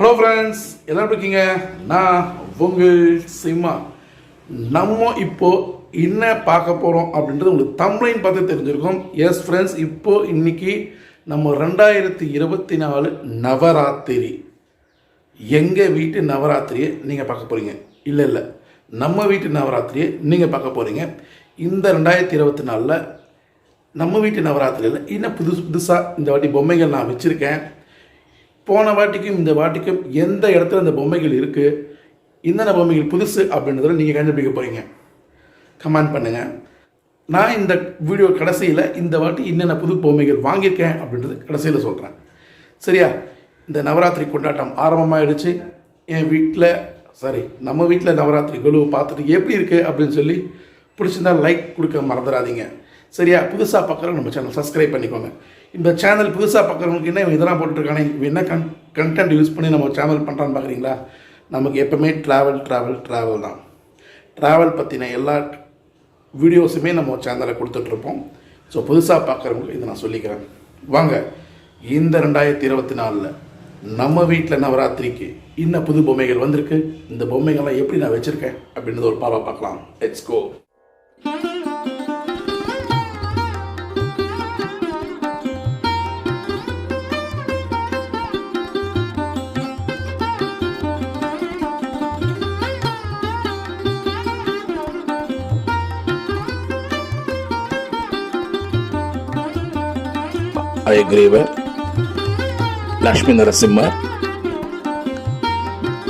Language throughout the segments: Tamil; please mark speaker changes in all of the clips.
Speaker 1: ஹலோ ஃப்ரெண்ட்ஸ் எல்லாம் எப்படி இருக்கீங்க? நான் உங்கள் சிம்மா. நம்ம இப்போ என்ன பார்க்க போகிறோம் அப்படின்றது உங்களுக்கு தம்ப்ளைன் பார்த்து தெரிஞ்சிருக்கோம். எஸ் ஃப்ரெண்ட்ஸ் இப்போ இன்றைக்கி நம்ம ரெண்டாயிரத்தி இருபத்தி நாலு நவராத்திரி. எங்கள் வீட்டு நவராத்திரியை நீங்கள் பார்க்க போகிறீங்க இல்லை இல்லை. நம்ம வீட்டு நவராத்திரியை நீங்கள் பார்க்க போகிறீங்க இந்த ரெண்டாயிரத்தி இருபத்தி நாலில் நம்ம வீட்டு நவராத்திரியில் இன்னும் புதுசு புதுசாக இந்த வாட்டி பொம்மைகள் நான் வச்சுருக்கேன். போன வாட்டிக்கும் இந்த வாட்டிக்கும் எந்த இடத்துல இந்த பொம்மைகள் இருக்குது என்னென்ன பொம்மைகள் புதுசு அப்படின்றத நீங்கள் கண்டுபிடிக்க போகிறீங்க கமெண்ட் பண்ணுங்கள் நான் இந்த வீடியோ கடைசியில் இந்த வாட்டி என்னென்ன புது பொம்மைகள் வாங்கியிருக்கேன் அப்படின்றது கடைசியில் சொல்கிறேன் சரியா? இந்த நவராத்திரி கொண்டாட்டம் ஆரம்பமாகிடுச்சு என் வீட்டில் சாரி நம்ம வீட்டில் நவராத்திரி குழு பார்த்துட்டு எப்படி இருக்குது அப்படின்னு சொல்லி பிடிச்சிருந்தா லைக் கொடுக்க மறந்துடாதீங்க. சரியா? புதுசாக பார்க்குறவங்க நம்ம சேனல் சப்ஸ்கிரைப் பண்ணிக்கோங்க. இந்த சேனல் புதுசாக பார்க்குறவங்களுக்கு என்ன இதெல்லாம் போட்டுருக்கானே? என்ன கன் கண்டென்ட் யூஸ் பண்ணி நம்ம சேனல் பண்ணுறான்னு பார்க்குறீங்களா? நமக்கு எப்போவுமே ட்ராவல் ட்ராவல் ட்ராவல் தான். ட்ராவல் பற்றின எல்லா வீடியோஸுமே நம்ம சேனலில் கொடுத்துட்ருப்போம். ஸோ புதுசாக பார்க்குறவங்களுக்கு இதை நான் சொல்லிக்கிறேன். வாங்க இந்த ரெண்டாயிரத்தி இருபத்தி நாலில் நம்ம வீட்டில் நவராத்திரிக்கு இன்னும் புது பொம்மைகள் வந்திருக்கு? இந்த பொம்மைகள்லாம் எப்படி நான் வச்சுருக்கேன்? அப்படின்றது ஒரு பாவா பார்க்கலாம். Let's go
Speaker 2: Hayagrivar Lakshmi Narasimhar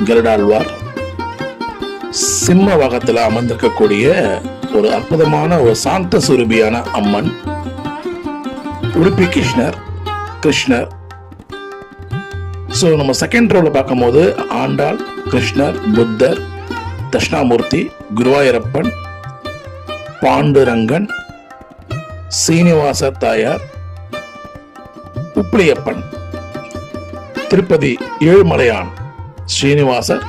Speaker 2: Garudalvar. சிம்ம வகத்தில் அமர்ந்திருக்கக்கூடிய ஒரு அற்புதமான ஒரு சாந்த சுரூபியான அம்மன் உடுப்பி கிருஷ்ணர். கிருஷ்ணர் ஸோ நம்ம செகண்ட் ரோல பார்க்கும்போது ஆண்டாள் கிருஷ்ணர் புத்தர் தட்சிணாமூர்த்தி குருவாயூரப்பன் பாண்டுரங்கன் சீனிவாச தாயார் உப்பிலியப்பன் திருப்பதி ஏழுமலையான் ஸ்ரீனிவாசர்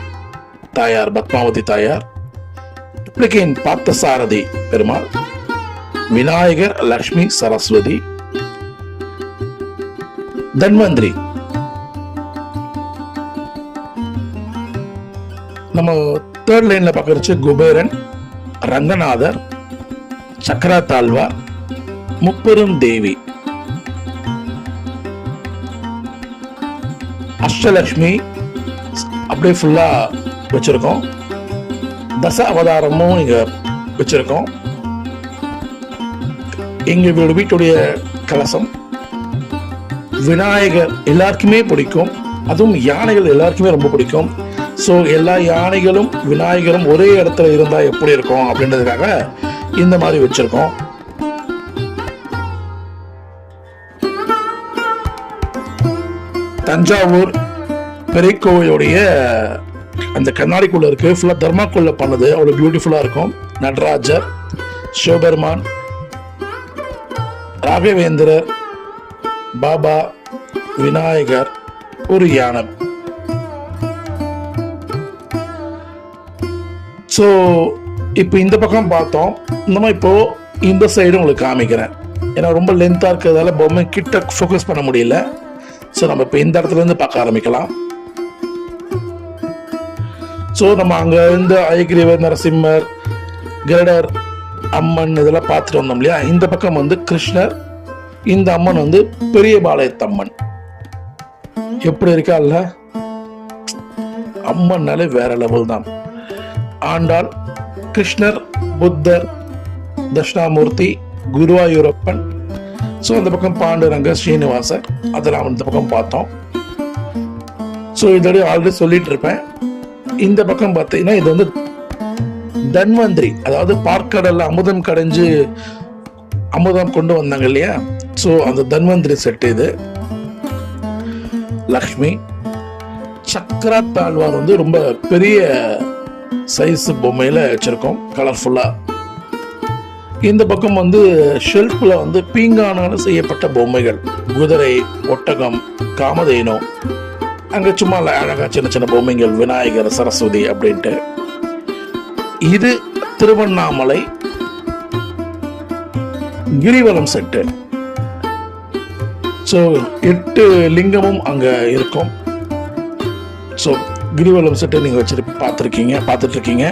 Speaker 2: தாயார் பத்மாவதி தாயார். டுப்ளிகேன் பார்த்தசாரதி பெருமாள். விநாயகர் லக்ஷ்மி சரஸ்வதி. தன்வந்திரி. நம்ம தேர்ட் லைன்ல பார்க்கறச்சு குபேரன் ரங்கநாதர் சக்கரா தாழ்வார் முப்பெரும் தேவி. அஷ்டலக்ஷ்மி அப்படியே ஃபுல்லா வச்சிருக்கோம். தச அவதாரமும் இங்க வச்சிருக்கோம். எங்களுடைய வீட்டுடைய கலசம். விநாயகர் எல்லாருக்குமே பிடிக்கும். அதுவும் யானைகள் எல்லாருக்குமே ரொம்ப பிடிக்கும். ஸோ எல்லா யானைகளும் விநாயகரும் ஒரே இடத்துல இருந்தால் எப்படி இருக்கும் அப்படின்றதுக்காக இந்த மாதிரி வச்சிருக்கோம். தஞ்சாவூர் பெரிய கோவிலுடைய அந்த கண்ணாடிக்குள்ளே இருக்கு. ஃபுல்லாக தர்மாக்குள்ளே பண்ணது. அவ்வளோ பியூட்டிஃபுல்லாக இருக்கும். நடராஜர் சிவபெருமான் ராகவேந்திரர் பாபா விநாயகர் ஒரு யானை ஸோ இப்போ இந்த பக்கம் பார்த்தோம். நம்ம இப்போ இந்த சைடு உங்களுக்கு காமிக்கிறேன். ஏன்னா ரொம்ப லென்த்தாக இருக்கிறதால பொம்மை கிட்ட ஃபோக்கஸ் பண்ண முடியல. ஸோ நம்ம இப்போ இந்த இடத்துல இருந்து பார்க்க ஆரம்பிக்கலாம். ஸோ நம்ம அங்க இருந்து ஐகிரிவர் நரசிம்மர் கருடர் அம்மன் இதெல்லாம் பார்த்துட்டு வந்தோம் இல்லையா? இந்த பக்கம் வந்து கிருஷ்ணர் இந்த அம்மன் வந்து பெரிய பாளையத்தம்மன். எப்படி இருக்கா இல்ல? அம்மன்னாலே வேற லெவல் தான். ஆண்டாள் கிருஷ்ணர் புத்தர் தட்சிணாமூர்த்தி குருவாயூரப்பன் ஸோ அந்த பக்கம் பாண்டுரங்க ஸ்ரீனிவாச அதெல்லாம் இந்த பக்கம் பார்த்தோம். ஸோ இதோடய ஆல்ரெடி சொல்லிட்டு இருப்பேன். இந்த பக்கம் பார்த்தீங்கன்னா இது வந்து தன்வந்திரி அதாவது பார்க்கடலில் அமுதம் கடைஞ்சு அமுதம் கொண்டு வந்தாங்க இல்லையா? ஸோ அந்த தன்வந்திரி செட் இது. லக்ஷ்மி சக்கரா தாழ்வார் வந்து ரொம்ப பெரிய சைஸ் பொம்மையில் வச்சிருக்கோம். கலர்ஃபுல்லாக இந்த பக்கம் வந்து ஷெல்ஃபில் வந்து பீங்கானால் செய்யப்பட்ட பொம்மைகள். குதிரை ஒட்டகம் காமதேனு. அங்கே சும்மா அழகாக சின்ன சின்ன பொம்மைகள் விநாயகர் சரஸ்வதி அப்படின்ட்டு. இது திருவண்ணாமலை கிரிவலம் செட்டு. ஸோ எட்டு லிங்கமும் அங்கே இருக்கும். ஸோ கிரிவலம் செட்டு நீங்கள் வச்சுட்டு பார்த்துருக்கீங்க பார்த்துட்ருக்கீங்க.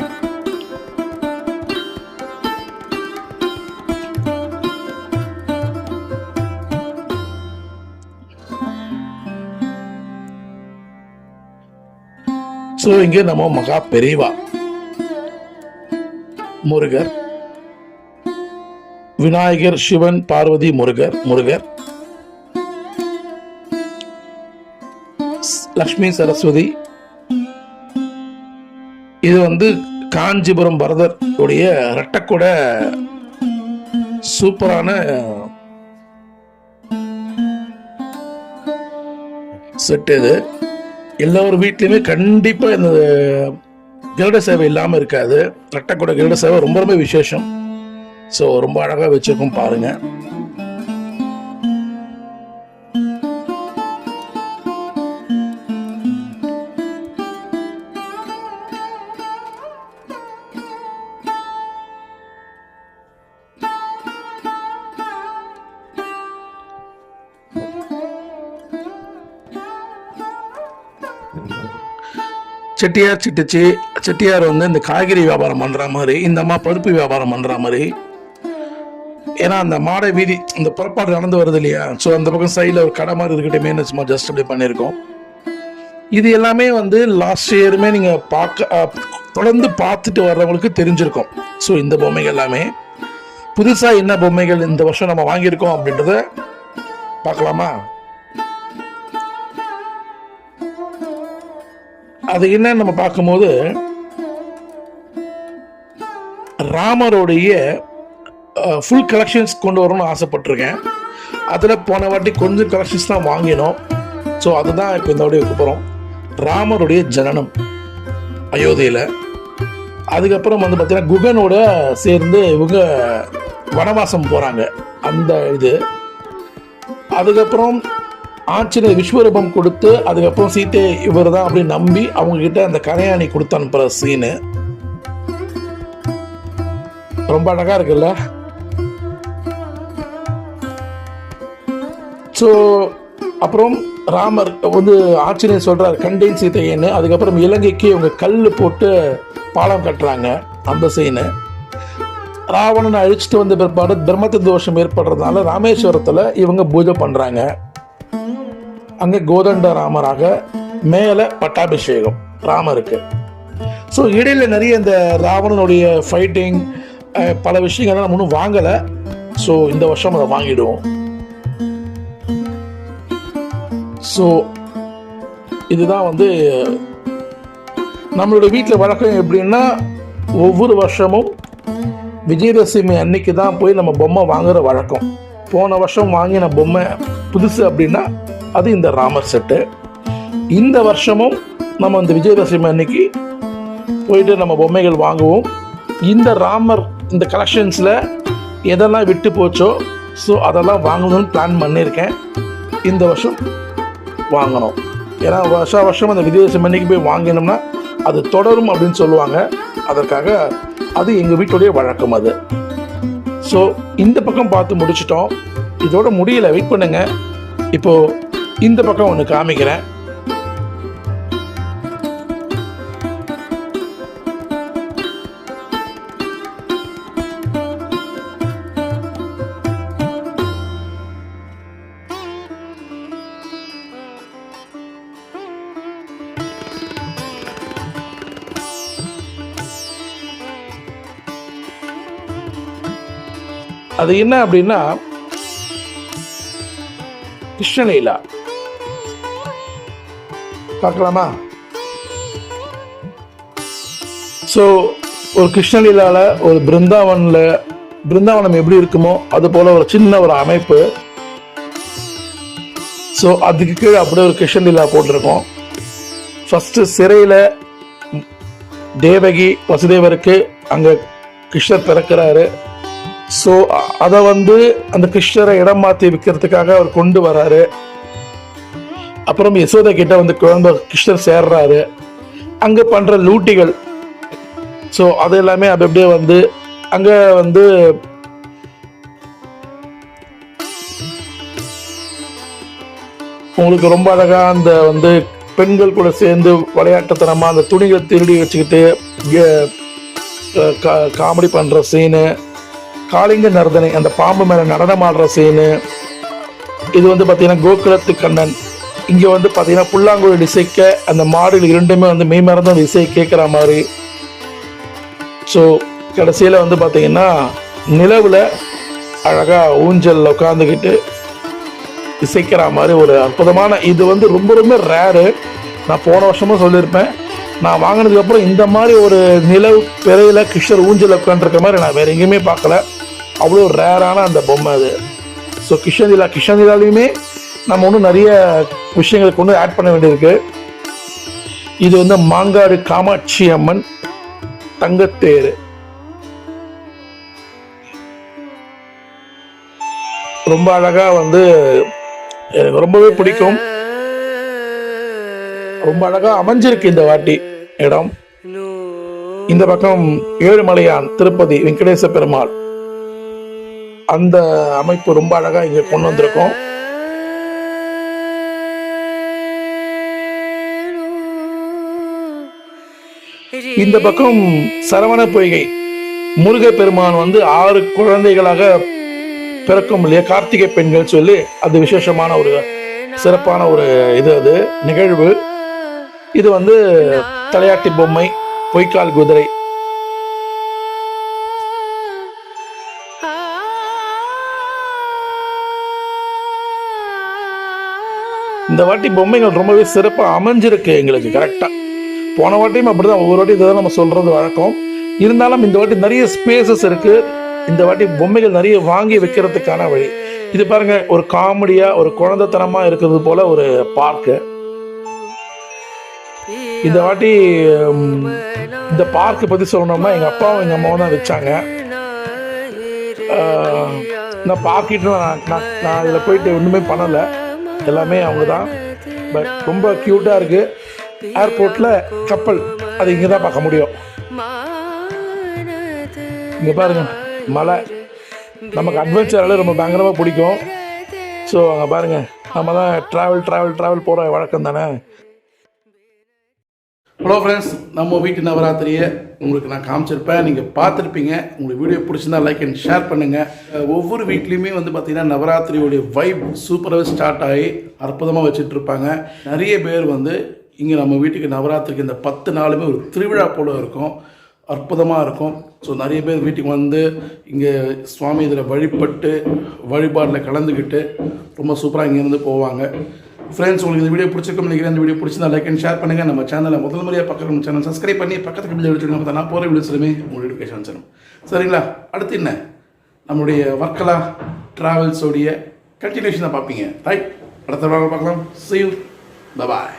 Speaker 2: ஸோ இங்கே நம்ம மகா பெரியவா முருகர். விநாயகர் சிவன் பார்வதி முருகர் முருகர். லக்ஷ்மி சரஸ்வதி. இது வந்து காஞ்சிபுரம் பரதர் உடைய ரெட்டக்கூட சூப்பரான செட்டு இது. எல்லோர் வீட்லையுமே கண்டிப்பாக இந்த கிரட சேவை இல்லாமல் இருக்காது. ரெட்டக்கூட கிரட சேவை ரொம்ப ரொம்ப விசேஷம். ஸோ ரொம்ப அழகாக வச்சுருக்கோம் பாருங்கள் செட்டியார் சிட்டுச்சி. செட்டியார் வந்து இந்த காய்கறி வியாபாரம் பண்ற மாதிரி இந்த அம்மா பருப்பு வியாபாரம் பண்ற மாதிரி. ஏன்னா அந்த மாடை வீதி இந்த புறப்பாடு நடந்து வருது இல்லையா? ஸோ அந்த பக்கம் சைடில் ஒரு கடை மாதிரி இருக்கட்டுமே சும்மா ஜஸ்ட் அப்படி பண்ணியிருக்கோம். இது எல்லாமே வந்து லாஸ்ட் இயருமே நீங்கள் பார்க்க தொடர்ந்து பார்த்துட்டு வர்றவங்களுக்கு தெரிஞ்சிருக்கும். ஸோ இந்த பொம்மைகள் எல்லாமே. புதுசாக என்ன பொம்மைகள் இந்த வருஷம் நம்ம வாங்கியிருக்கோம் அப்படின்றத பார்க்கலாமா? அது என்னன்னு நம்ம பார்க்கும்போது ராமருடைய ஃபுல் கலெக்ஷன்ஸ் கொண்டு வரணும்னு ஆசைப்பட்டிருக்கேன். அதில் போன வாட்டி கொஞ்சம் கலெக்ஷன்ஸ் தான் வாங்கினோம். ஸோ அதுதான் இப்போ இந்த வாட்டி வைக்க போகிறோம் ராமருடைய ஜனனம் அயோத்தியில். அதுக்கப்புறம் வந்து பார்த்தீங்கன்னா குகனோட சேர்ந்து இவங்க வனவாசம் போகிறாங்க அந்த இது. அதுக்கப்புறம் ஆஞ்சநேயர் விஸ்வரூபம் கொடுத்து அதுக்கப்புறம் சீத்தை இவர் தான் அப்படின்னு நம்பி அவங்க கிட்ட அந்த கரையாணி கொடுத்து அனுப்புற சீனு ரொம்ப அழகா இருக்குல்ல? ஸோ அப்புறம் ராமர் வந்து ஆட்சியை சொல்கிறார் கண்டேன் சீத்தையன்னு. அதுக்கப்புறம் இலங்கைக்கு இவங்க கல் போட்டு பாலம் கட்டுறாங்க அந்த சீனு ராவணனை அழிச்சிட்டு வந்த பிற்பாடு பிரம்மத்த தோஷம் ஏற்படுறதுனால ராமேஸ்வரத்தில் இவங்க பூஜை பண்ணுறாங்க அங்கே கோதண்ட ராமராக மேலே பட்டாபிஷேகம் ராமருக்கு. ஸோ இடையில நிறைய இந்த ராவணனுடைய ஃபைட்டிங் பல விஷயங்கள்லாம் நம்ம ஒன்றும் வாங்கலை. ஸோ இந்த வருஷம் அதை வாங்கிடுவோம். ஸோ இதுதான் வந்து நம்மளுடைய வீட்டில் வழக்கம் எப்படின்னா ஒவ்வொரு வருஷமும் விஜயதசமி அன்னைக்கு தான் போய் நம்ம பொம்மை வாங்குற வழக்கம். போன வருஷம் வாங்கின பொம்மை புதுசு அப்படின்னா அது இந்த ராமர் செட்டு. இந்த வருஷமும் நம்ம இந்த விஜயதசமி அன்னைக்கு போயிட்டு நம்ம பொம்மைகள் வாங்குவோம். இந்த ராமர் இந்த கலெக்ஷன்ஸில் எதெல்லாம் விட்டு போச்சோ ஸோ அதெல்லாம் வாங்கணும்னு பிளான் பண்ணியிருக்கேன். இந்த வருஷம் வாங்கணும். ஏன்னா வருஷா வருஷம் அந்த விஜயதசமி அன்னைக்கு போய் வாங்கினோம்னா அது தொடரும் அப்படின்னு சொல்லுவாங்க. அதற்காக அது எங்கள் வீட்டுடைய வழக்கம் அது. ஸோ இந்த பக்கம் பார்த்து முடிச்சிட்டோம். இதோட முடியல வெயிட் பண்ணுங்கள் இப்போது இந்த பக்கம் ஒன்று காமிக்கிறேன். அது என்ன அப்படின்னா கிருஷ்ணலீலா பார்க்கலாமா? ஸோ ஒரு கிருஷ்ணலீலாவில் ஒரு பிருந்தாவனில் பிருந்தாவனம் எப்படி இருக்குமோ அது போல ஒரு சின்ன ஒரு அமைப்பு. ஸோ அதுக்கு கீழே அப்படியே ஒரு கிருஷ்ணலீலா போட்டிருக்கோம். ஃபஸ்ட்டு சிறையில் தேவகி வசுதேவருக்கு அங்கே கிருஷ்ணர் பிறக்கிறாரு. ஸோ அதை வந்து அந்த கிருஷ்ணரை இடம் மாற்றி விற்கிறதுக்காக அவர் கொண்டு வராரு. அப்புறம் யசோதை கிட்ட வந்து குழந்தை கிருஷ்ணர் சேர்றாரு. அங்கே பண்ணுற லூட்டிகள். ஸோ அது எல்லாமே அப்படி அப்படியே வந்து அங்கே வந்து உங்களுக்கு ரொம்ப அழகா அந்த வந்து பெண்கள் கூட சேர்ந்து விளையாட்டுத்தனமாக அந்த துணிகளை திருடி வச்சுக்கிட்டு கா- காமெடி பண்ணுற சீனு காளிங்க நர்தனை அந்த பாம்பு மேலே நடனம் ஆடுற சீனு இது வந்து பார்த்தீங்கன்னா கோகுலத்து கண்ணன். இங்கே வந்து பார்த்தீங்கன்னா புல்லாங்குழல் இசைக்க அந்த மாடுகள் இரண்டுமே வந்து மெய்மறந்து அந்த இசையை கேட்குற மாதிரி. ஸோ கடைசியில் வந்து பார்த்தீங்கன்னா நிலவில் அழகாக ஊஞ்சலில் உட்காந்துக்கிட்டு இசைக்கிற மாதிரி ஒரு அற்புதமான இது வந்து ரொம்ப ரொம்ப ரேரு நான் போன வருஷமும் சொல்லியிருப்பேன். நான் வாங்கினதுக்கப்புறம் இந்த மாதிரி ஒரு நிலவு பிறையில் கிருஷ்ணர் ஊஞ்சல் உட்காந்துருக்க மாதிரி நான் வேறு எங்கேயுமே பார்க்கல. அவ்வளோ ரேரான அந்த பொம்மை அது. ஸோ கிருஷ்ணலீலா கிருஷ்ணலீலாலையுமே நம்ம இன்னும் நிறைய விஷயங்களை கொண்டு ஆட் பண்ண வேண்டியிருக்கு. இது வந்து மாங்காடு காமாட்சி அம்மன் தங்கத்தேரு. ரொம்ப அழகாக வந்து எனக்கு ரொம்பவே பிடிக்கும். ரொம்ப அழகாக அமைஞ்சிருக்கு இந்த வாட்டி இடம். இந்த பக்கம் ஏழுமலையான் திருப்பதி வெங்கடேச பெருமாள். அந்த அமைப்பு ரொம்ப அழகாக இங்கே கொண்டு வந்திருக்கோம். இந்த பக்கம் சரவண பொய்கை. முருக பெருமான் வந்து ஆறு குழந்தைகளாக பிறக்கும் இல்லையா? கார்த்திகை பெண்கள் சொல்லி அது விசேஷமான ஒரு சிறப்பான ஒரு இது அது நிகழ்வு. இது வந்து தலையாட்டி பொம்மை பொய்க்கால் குதிரை. இந்த வாட்டி பொம்மைகள் ரொம்பவே சிறப்பாக அமைஞ்சிருக்கு எங்களுக்கு கரெக்டாக போன வாட்டியும் அப்படிதான். ஒவ்வொரு வாட்டி இதை நம்ம சொல்றது வழக்கம். இருந்தாலும் இந்த வாட்டி நிறைய ஸ்பேசஸ் இருக்கு. இந்த வாட்டி பொம்மைகள் நிறைய வாங்கி வைக்கிறதுக்கான வழி. இது பாருங்க ஒரு காமெடியா ஒரு குழந்தைத்தனமா இருக்கிறது போல ஒரு பார்க்கு இந்த வாட்டி இந்த பார்க்கை பத்தி சொல்லணும்னா எங்க அப்பாவும் எங்க அம்மாவும் தான் வச்சாங்க. நான் பார்க்கிட்டு நான் நான் இதில் போயிட்டு ஒன்றுமே பண்ணலை. எல்லாமே அவங்க தான் பட் ரொம்ப க்யூட்டாக இருக்குது ஏர்போர்ட்டில் கப்பல். அது இங்கே தான் பார்க்க முடியும். இங்கே பாருங்க மலை. நமக்கு அட்வென்ச்சரால ரொம்ப பயங்கரமாக பிடிக்கும். ஸோ அங்கே பாருங்க நம்ம தான் ட்ராவல் ட்ராவல் ட்ராவல் போகிற வழக்கம் தானே?
Speaker 1: ஹலோ ஃப்ரெண்ட்ஸ் நம்ம வீட்டு நவராத்திரியை உங்களுக்கு நான் காமிச்சிருப்பேன். நீங்கள் பார்த்துருப்பீங்க. உங்களுக்கு வீடியோ பிடிச்சிருந்தா லைக் அண்ட் ஷேர் பண்ணுங்கள் ஒவ்வொரு வீட்லேயுமே வந்து பார்த்தீங்கன்னா நவராத்திரியோடைய வைப் சூப்பராகவே ஸ்டார்ட் ஆகி அற்புதமாக வச்சுட்டு இருப்பாங்க. நிறைய பேர் வந்து இங்கே நம்ம வீட்டுக்கு நவராத்திரிக்கு இந்த பத்து நாளுமே ஒரு திருவிழா போல் இருக்கும். அற்புதமாக இருக்கும். ஸோ நிறைய பேர் வீட்டுக்கு வந்து இங்கே சுவாமி இதில் வழிபட்டு வழிபாட்டில் கலந்துக்கிட்டு ரொம்ப சூப்பராக இங்கேருந்து போவாங்க. ஃப்ரெண்ட்ஸ் உங்களுக்கு இந்த வீடியோ பிடிச்சிருக்கும் நினைக்கிறேன். இந்த வீடியோ பிடிச்சிருந்தா லைக் அண்ட் ஷேர் பண்ணுங்கள் நம்ம சேனலை முதல் முறையாக பக்கத்துக்கு சேனல் சப்ஸ்கிரைப் பண்ணி பக்கத்துக்கு பிள்ளை வச்சுருங்க நான் போகிற வீடியோ எல்லாமே உங்களுக்கு நோட்டிஃபிகேஷன் சரிங்களா? அடுத்து என்ன? நம்மளுடைய வர்க்கலா ட்ராவல்ஸோடைய கண்டினியூஷன் தான் பார்ப்பீங்க. ரைட் அடுத்த வாரம் பார்க்கலாம். See you. பாய்